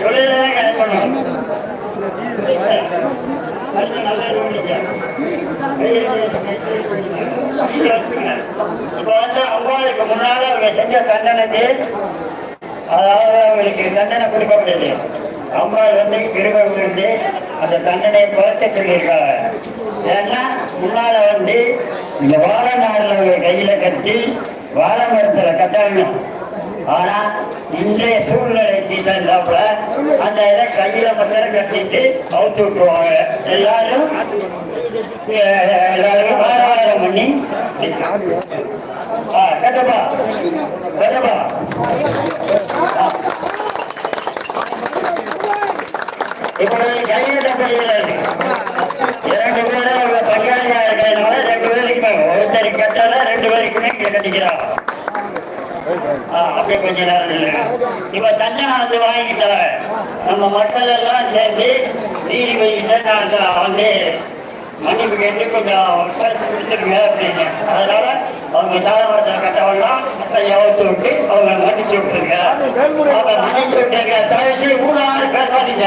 தொழிலாம் cut பண்ணணும் இப்ப வந்து அம்பாளுக்கு முன்னால அவங்க செஞ்ச தண்டனைக்கு அதாவது அவங்களுக்கு தண்டனை கொடுக்கப்படுது அம்மா வந்து கிருபை விழுந்து அந்த தண்டனையை குறைக்க சொல்லியிருக்காங்க. ஏன்னா முன்னால வந்து இந்த வாழை நாளில் அவங்க கையில கட்டி வாழை மரத்துல கட்டணும் ஆனா இன்றைய சூழ்நிலைக்கு தந்தாப்புல அந்த இதை கையில மட்டும் கட்டிட்டு அவுத்து விட்டுருவாங்க. எல்லாரும் எல்லாருமே எல்லாரும் பண்ணி ஆ, கட்டப்பா கட்டப்பா. இப்பொழுது கையில பள்ளியில் இரண்டு பேரும் பங்காளியா இருக்கிறதுனால ரெண்டு பேருக்குமே ஒருத்தர் கட்டதான் ரெண்டு பேருக்குமே கட்டிக்கிறாங்க கட்டிக்கிறான் ஆ, அப்படியே கொஞ்ச நேரம் நில்லுங்க. இப்ப தண்டனை வந்து வாங்கிட்டாங்க நம்ம மக்கள் எல்லாம் சேர்ந்து நீதிபதிகிட்ட நான் வந்து மன்னிப்பு கேட்டு கொஞ்சம் பரிசு கொடுத்துருங்க அப்படின்னு. அதனால அவங்க தாராபுரத்தில் கட்டவெல்லாம் எவத்து விட்டு அவங்க மன்னிச்சு விட்டுருங்க. அவங்க மன்னிச்சு விட்டுருங்க. தயவு செய்து ஊடாறு பேசாதீங்க.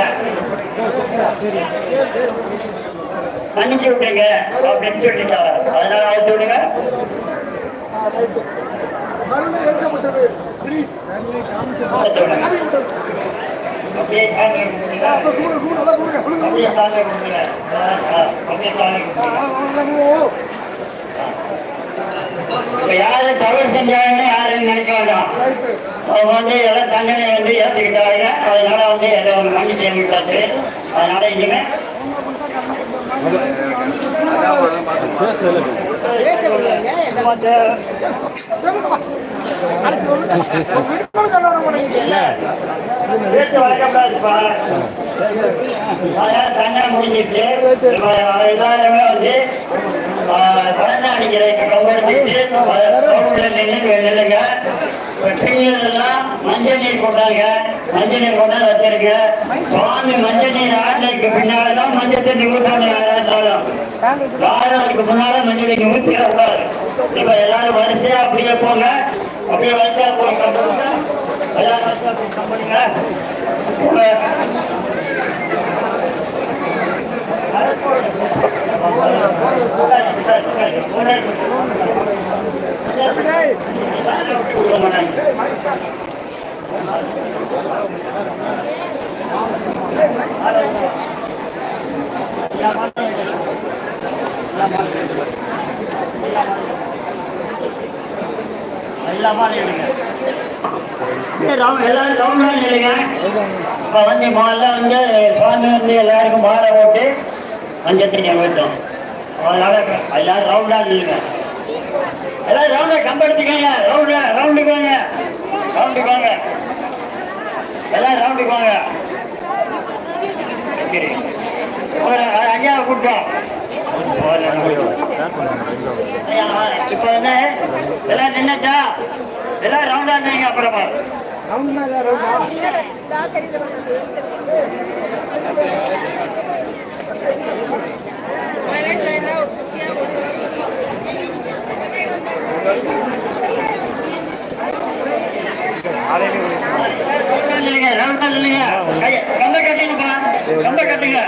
மன்னிச்சு விட்டுருங்க அப்படின்னு சொல்லிட்டாங்க அதனால அவுத்து விடுங்க கருணை எழுதப்பட்டது. ப்ளீஸ் அப்படியே தவறு செஞ்சாங்கன்னு யாரும் நினைக்க வேண்டாம். அவங்க வந்து எல்லாம் தண்டனை வந்து ஏத்துக்கிட்டாங்க அதனால வந்து ஏதோ ஒரு மன்னிச்சு அதனால இனிமே பேச்சு வழக்கப்படாதுப்பா அதனால முடிஞ்சிருச்சு இப்ப எல்லாருமே வந்து குழந்தை அடிக்கிறதுக்கு கம்பெடுத்துட்டு நின்று நில்லுங்க பெண்கள் மஞ்சள் நீர் கொண்டாங்க மஞ்சள் நீர் கொண்டாந்து வச்சிருக்க. சுவாமி மஞ்சள் நீர் ஆடுறதுக்கு பின்னாலதான் மஞ்சள் தண்ணி ஊற்றணும் யாராலும் யாரும் அதுக்கு முன்னால மஞ்சள் தண்ணி ஊற்றிடக்கூடாது இப்ப எல்லாரும் வரிசையா அப்படியே போங்க. அப்படியே வரிசையா போங்க. எல்லாரும் வரிசையா போய் கம்பெனிங்க எல்லாமே எல்லாரும் ரவுண்டா நில்லுங்க. இப்போ வந்து முதல்ல வந்து சுவாமி வந்து எல்லாருக்கும் மாலை போட்டு மஞ்சள் தண்ணி போயிட்டோம் அதனால எல்லாரும் ரவுண்டா நில்லுங்க எல்லாரும் ரவுண்டா கம்பெடுத்துக்கோங்க ரவுண்டா ரவுண்டுக்கு ரவுண்டுக்கு வாங்க. எல்லாம் ரவுண்டுக்கு வாங்க. சரி. ஒரு ஐயா கூட்டம் இப்போ வந்து எல்லாம் நின்னாச்சா? எல்லாம் ரவுண்டா இருந்தீங்க அப்புறமா. Thank you நில்லுங்க ரவுண்டா நில்லுங்க கையை கம்ப கம்ப கட்டுங்க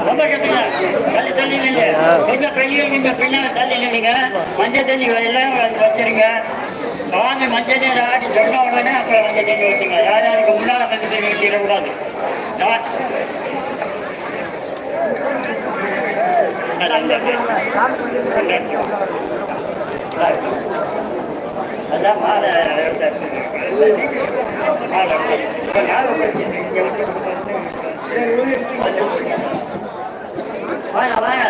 கம்ப கட்டுங்க தள்ளி தள்ளி நில்லுங்க. கொஞ்சம் பெண்கள் பின்னால தள்ளி நில்லுங்க. மஞ்சள் தண்ணி எல்லாம் வச்சிருங்க. சாமி மஞ்சள் நீர் ஆடி சொன்ன உடனே அப்புறம் மஞ்சள் தண்ணி ஊற்றுங்க யார் யாருக்கு முன்னால மஞ்சள் தண்ணி ஊற்றிடக்கூடாது நான் அதான் மாலை மாலை. இப்ப ஞாபகப்படுத்தி இங்க வச்சு வாங்க வாங்க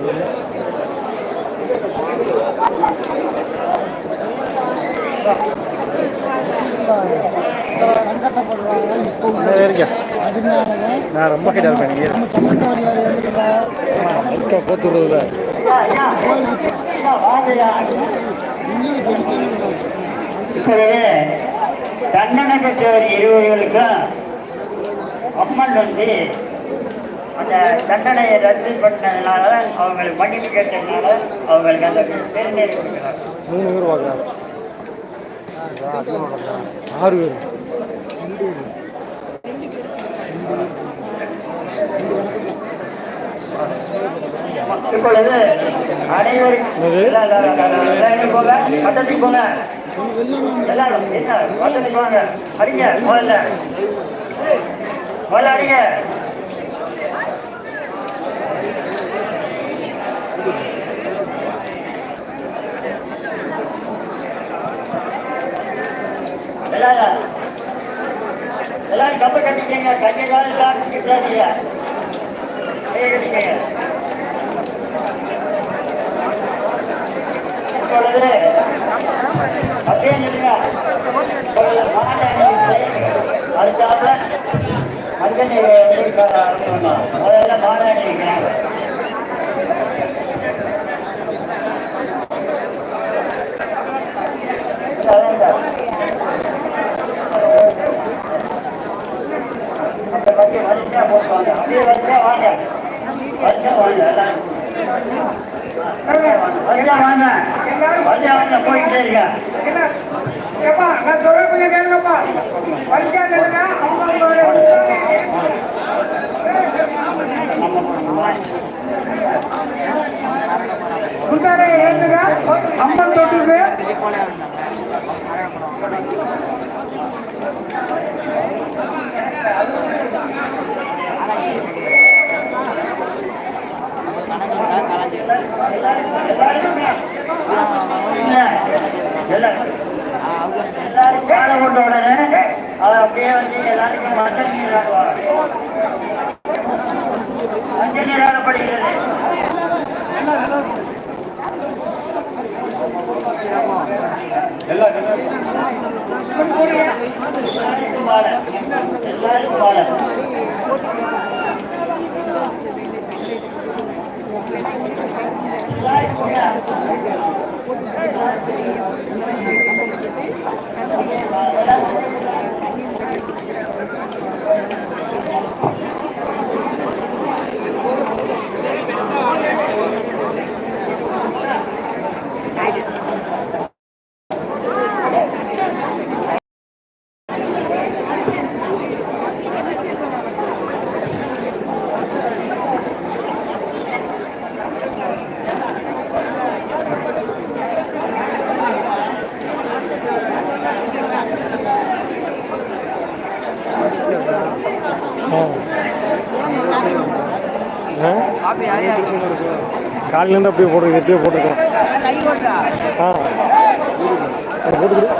Thank you. நான் ரொம்ப இருப்பேன் இப்பொழுது தண்டனை பெற்றவர் இருவர்களுக்கும் அம்மன் வந்து அந்த தண்டனையை ரத்து பண்ணதுனால அவங்களுக்கு மன்னிப்பு கேட்டதுனால அவங்களுக்கு அந்த பெருநேரி கொடுக்குறாங்க மூணு பேர் பார்க்குறாங்க ஆறு பேர். இப்பொழுது எல்லாரும் போங்க. பட்டத்துக்கு போங்க. எல்லாரும் என்ன பட்டத்துக்கு போங்க. அடிங்க முதல்ல. முதல்ல அடிங்க. எல்லாரும் எல்லாரும் கம்ப கட்டிக்கங்க கையை காலம் எல்லாம் கிட்டாதீங்க கையை கட்டிக்கங்க. இப்பொழுது அப்படியே சொல்லுங்க இப்பொழுது அடுத்தாப்ப அடுத்தாப்புல அஞ்சனி முதல்ல மாநாடு இருக்கிறாங்க பத்தி வரிசையா போட்டுவாங்க அப்படியே வரிசையா வாங்க வரிசையா வாங்க எல்லாரும் வரிசையா வாங்க வரிசையா வாங்க போயிட்டே இருக்க என்ன ஏப்பா நான் சொல்ல கொஞ்சம் கேளுங்கப்பா பரிசா கேளுங்க அவங்களோட முந்தாரை ஏந்துங்க அம்மன் உடனே அது அப்படியே வந்து எல்லாருக்கும் மஞ்சள் நீர் ஆடுவாங்க மஞ்சள் நீர் ஆடப்படுகிறது எல்லாருக்கும் மாலை எல்லாருக்கும் மாலை எல்லாருக்கும் காலையிலேருந்து அப்படியே போட்டு எப்படியே போட்டுருக்கோம் ஆ. போட்டுக்கிட்டு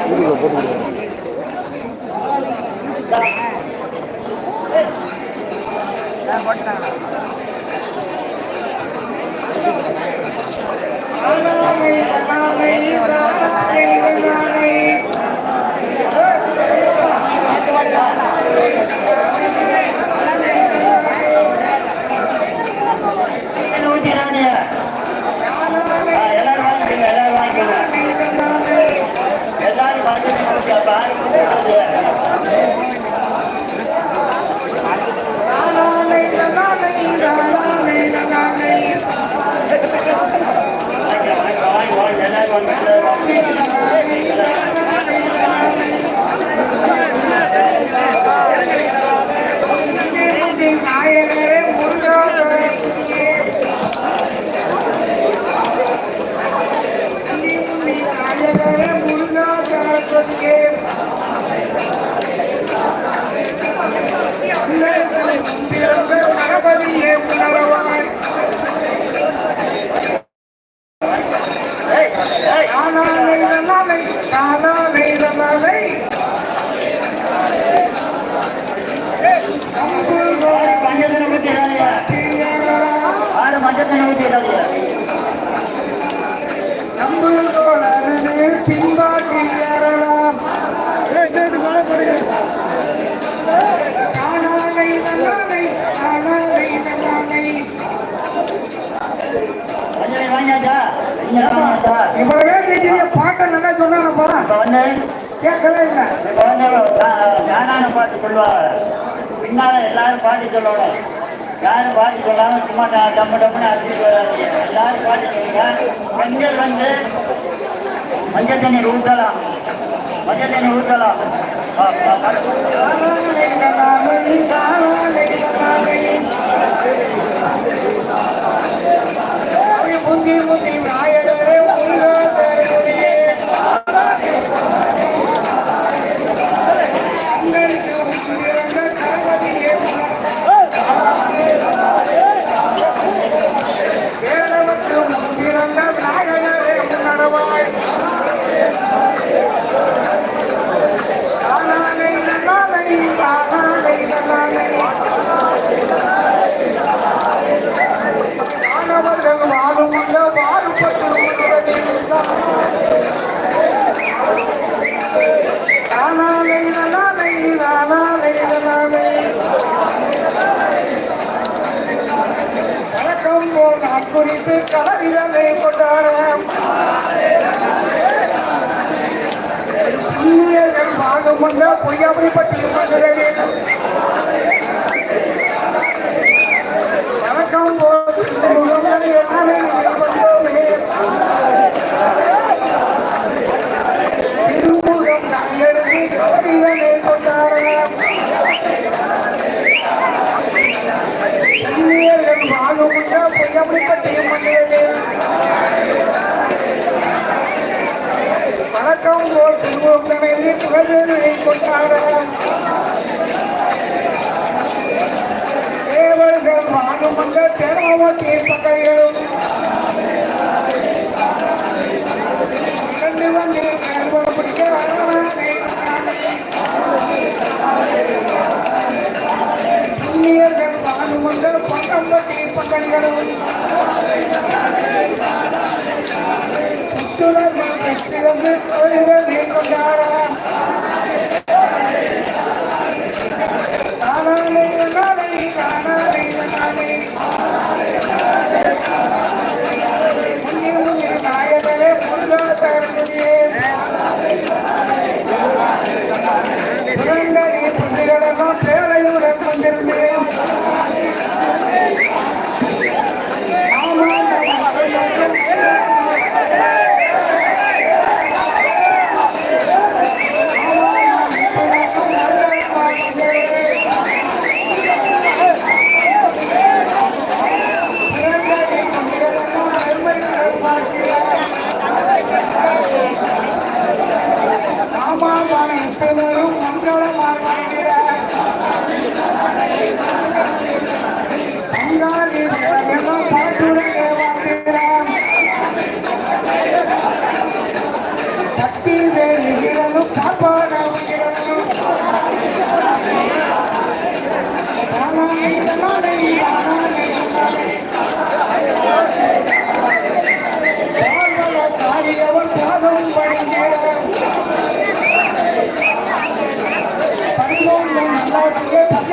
வீட்டுக்குள்ள போட்டுக்கிட்டு என்ன பாட்டு சொல்லுவா பின்னால எல்லாரும் பாட்டு சொல்லணும். யாரும் பாட்டு சொல்லாம சும்மா நான் டம்மு டம்முன்னு அடிச்சுட்டு வராது எல்லாரும் பாட்டு சொல்லுங்க. மஞ்சள் வந்து மஞ்சள் தண்ணி ஊற்றலாம் மஞ்சள் தண்ணி ஊற்றலாம் காலை Quando eu fui abrir pra ti மகளிரை கொண்டாட தேவர்கள் வானுமன்ற தேவாவத்தி பகையில் கடந்து வந்து நேர்வம் பிடிக்க புண்ணியர்கள் வானுமன்ற பகம்பட்டி பகைகளும் புத்துணர்வு பெற்றிருந்து தொழில்கள் கொண்டாட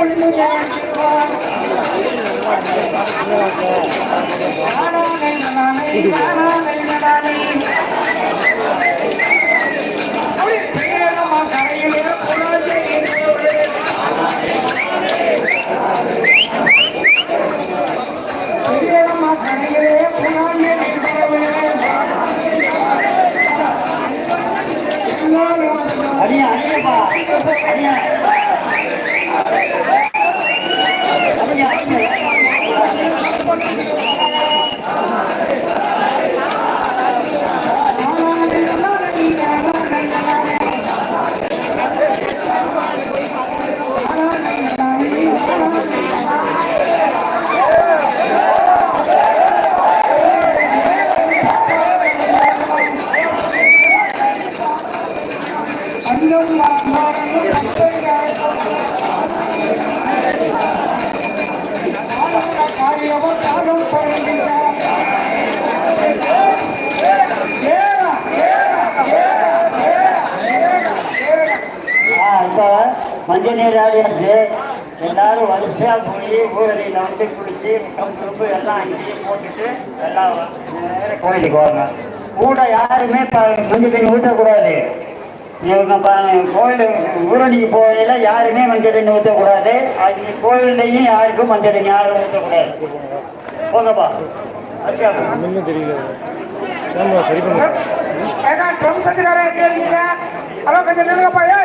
கொள்ளுகிறான் மஞ்சள் நீர் ஆடியாச்சு எல்லாரும் வரிசையாக போய் ஊரடியில் வந்து குளிச்சு கம் திரும்ப எல்லாம் அங்கேயும் போட்டுட்டு எல்லாம் கோயிலுக்கு வாங்க. கூட யாருமே கொஞ்சம் தண்ணி ஊற்றக்கூடாது கோயில் ஊரடிக்கு போகையில் யாருமே மஞ்சள் தண்ணி ஊற்றக்கூடாது அது கோயில்லையும் யாருக்கும் மஞ்சள் தண்ணி யாரும் ஊற்றக்கூடாது போங்கப்பா தெரியல. சரி பண்ணுங்க ஹலோ கொஞ்சம் நில்லுங்கப்பா ஏ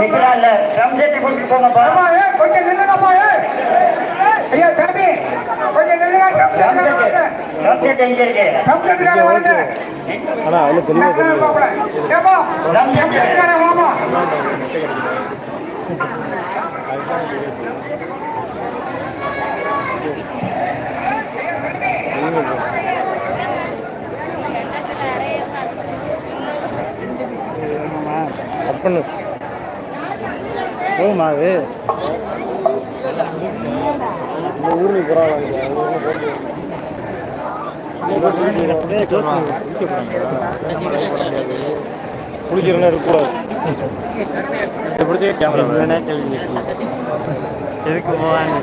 நிக்கிறான்ல. ட்ரம் செட்டு கொடுத்துட்டு போங்கப்பா கொஞ்சம் நில்லுங்கப்பா ஐயா சாமி கொஞ்சம் நில்லுங்க செட்டு எங்க இருக்கு? அதில் தெளிவாக நான் தெரியல பாப்பல ஏப்பா ட்ரம் செட்டுக்காரன் வாமா. கட் பண்ணு போதுமா அது? இந்த ஊருக்கு குளிக்கிறனா இருக்கக்கூடாது பிடிச்சி கேமரா எதுக்கு போவாங்க